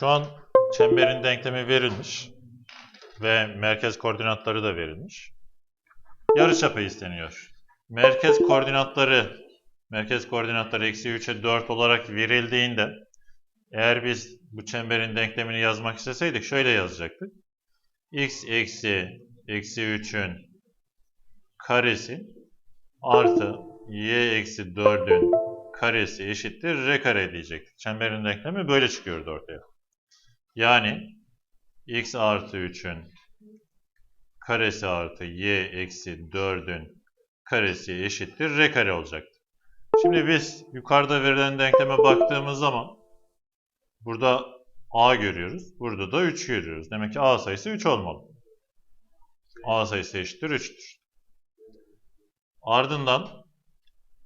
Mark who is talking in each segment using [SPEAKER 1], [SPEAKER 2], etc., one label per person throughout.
[SPEAKER 1] Şu an çemberin denklemi verilmiş ve merkez koordinatları da verilmiş. Yarıçapı isteniyor. Merkez koordinatları merkez koordinatları eksi 3'e 4 olarak verildiğinde eğer biz bu çemberin denklemini yazmak isteseydik şöyle yazacaktık. x eksi eksi 3'ün karesi artı y eksi 4'ün karesi eşittir r kare diyecektik. Çemberin denklemi böyle çıkıyordu ortaya. Yani x artı 3'ün karesi artı y eksi 4'ün karesi eşittir r kare olacaktı. Şimdi biz yukarıda verilen denkleme baktığımız zaman burada a görüyoruz. Burada da 3 görüyoruz. Demek ki a sayısı 3 olmalı. a sayısı eşittir 3'tür. Ardından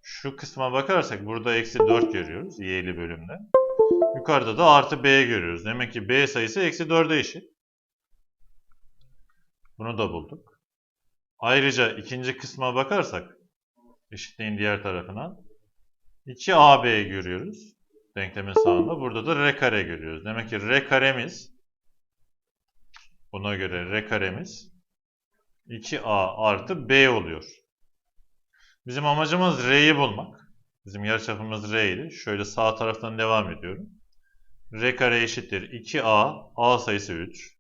[SPEAKER 1] şu kısma bakarsak burada eksi 4 görüyoruz y'li bölümde. Yukarıda da artı b görüyoruz. Demek ki b sayısı eksi 4'e eşit. Bunu da bulduk. Ayrıca ikinci kısma bakarsak eşitliğin diğer tarafına 2ab görüyoruz. Denklemin sağında. Burada da r kare görüyoruz. Demek ki r karemiz buna göre r karemiz 2a artı b oluyor. Bizim amacımız r'yi bulmak. Bizim yarıçapımız r idi. Şöyle sağ taraftan devam ediyorum. r kare eşittir 2a, a sayısı 3.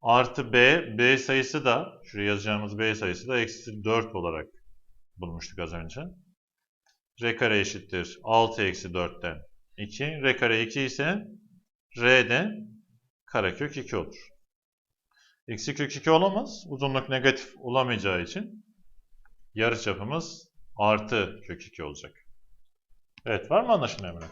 [SPEAKER 1] Artı b, b sayısı da, şuraya yazacağımız b sayısı da eksi 4 olarak bulmuştuk az önce. r kare eşittir 6 eksi 4'ten 2. r kare 2 ise r de karekök 2 olur. Eksi kök 2 olamaz. Uzunluk negatif olamayacağı için yarıçapımız artı kök 2 olacak. Evet var mı anlaşılmayan?